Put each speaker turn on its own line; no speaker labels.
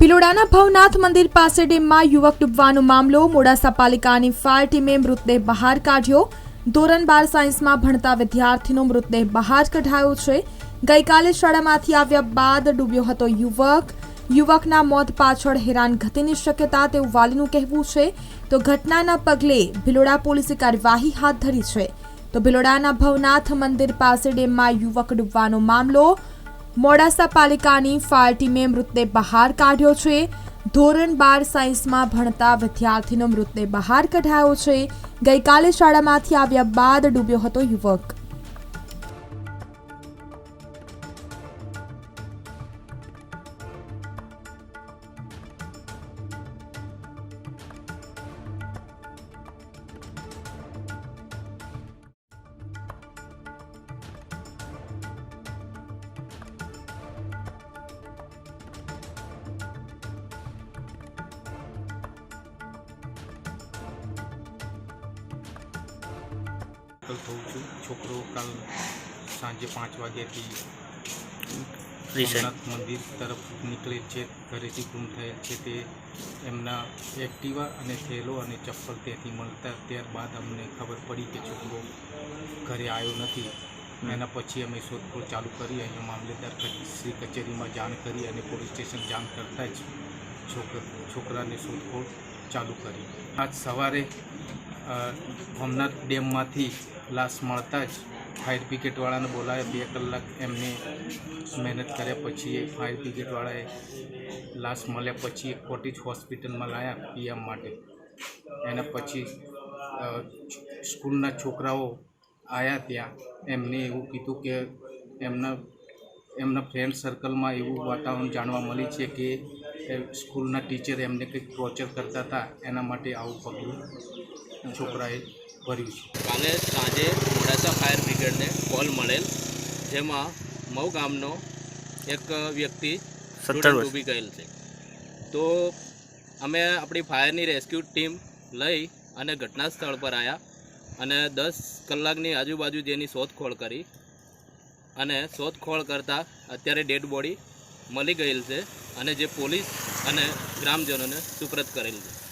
ભિલોડાના ભવનાથ મંદિર પાસે ડેમમાં યુવક ડૂબવાનો મામલો મોડાસા પાલિકાની ફાયર ટીમે મૃતદેહ બહાર કાઢ્યો. ધોરણ બાર સાયન્સમાં ભણતા વિદ્યાર્થીનો મૃતદેહ બહાર કઢાયો છે. ગઈકાલે શાળામાંથી આવ્યા બાદ ડૂબ્યો હતો યુવક. યુવકના મોત પાછળ હેરાનગતિની શક્યતા તેવું વાલીનું કહેવું છે. તો ઘટનાના પગલે ભિલોડા પોલીસે કાર્યવાહી હાથ ધરી છે. તો ભિલોડાના ભવનાથ મંદિર પાસે ડેમમાં યુવક ડૂબવાનો મામલો મોડાસા પાલિકાની ફાયર ટીમે મૃતદેહ બહાર કાઢ્યો છે. ધોરણ બાર સાયન્સમાં ભણતા વિદ્યાર્થીનો મૃતદેહ બહાર કઢાયો છે. ગઈકાલે શાળામાંથી આવ્યા બાદ ડૂબ્યો હતો યુવક.
કલ થઉં છું. છોકરો કાલ સાંજે પાંચ વાગ્યાથી સોમનાથ મંદિર તરફ નીકળે છે. ઘરેથી ગુમ થયેલ છે તે એમના એક્ટિવા અને થેલો અને ચપ્પલ ત્યાંથી મળતા ત્યારબાદ અમને ખબર પડી કે છોકરો ઘરે આવ્યો નથી. એના પછી અમે શોધખોળ ચાલુ કરી. અહીંયા મામલેદાર શ્રી કચેરીમાં જાણ કરી અને પોલીસ સ્ટેશન જાણ કરતાં જ છોકર છોકરાને શોધખોળ ચાલુ કરી. આજ સવારે ભવનાથ ડેમમાંથી લાશ મળતા જ ફાયર બ્રિગેડવાળાને બોલાવ્યા બે કલાક એમને મહેનત કર્યા પછી એ ફાયર બ્રિગેડવાળાએ લાશ મળ્યા પછી કોટેજ હોસ્પિટલમાં લાયા પીએમ માટે. એના પછી સ્કૂલના છોકરાઓ આવ્યા ત્યાં. એમને એવું કીધું કે એમના એમના ફ્રેન્ડ સર્કલમાં એવું વાતાવરણ જાણવા મળી છે કે સ્કૂલના ટીચર એમને કંઈક ટોર્ચર કરતા હતા એના માટે આવું પગલું છોકરાએ ભર્યું છે.
કાલે સાંજે મોડાસા ફાયર બ્રિગેડને કોલ મળેલ જેમાં મઉ ગામનો એક વ્યક્તિ સ્ટુડન્ટ ડૂબી ગયેલ છે. તો અમે આપણી ફાયરની રેસ્ક્યુ ટીમ લઈ અને ઘટના સ્થળ પર આવ્યા અને દસ કલાકની આજુબાજુ જેની શોધખોળ કરી અને શોધખોળ કરતાં અત્યારે ડેડ બોડી મળી ગયેલ છે. અને જે પોલીસ અને ગ્રામજનોને સુપ્રત કરેલ છે.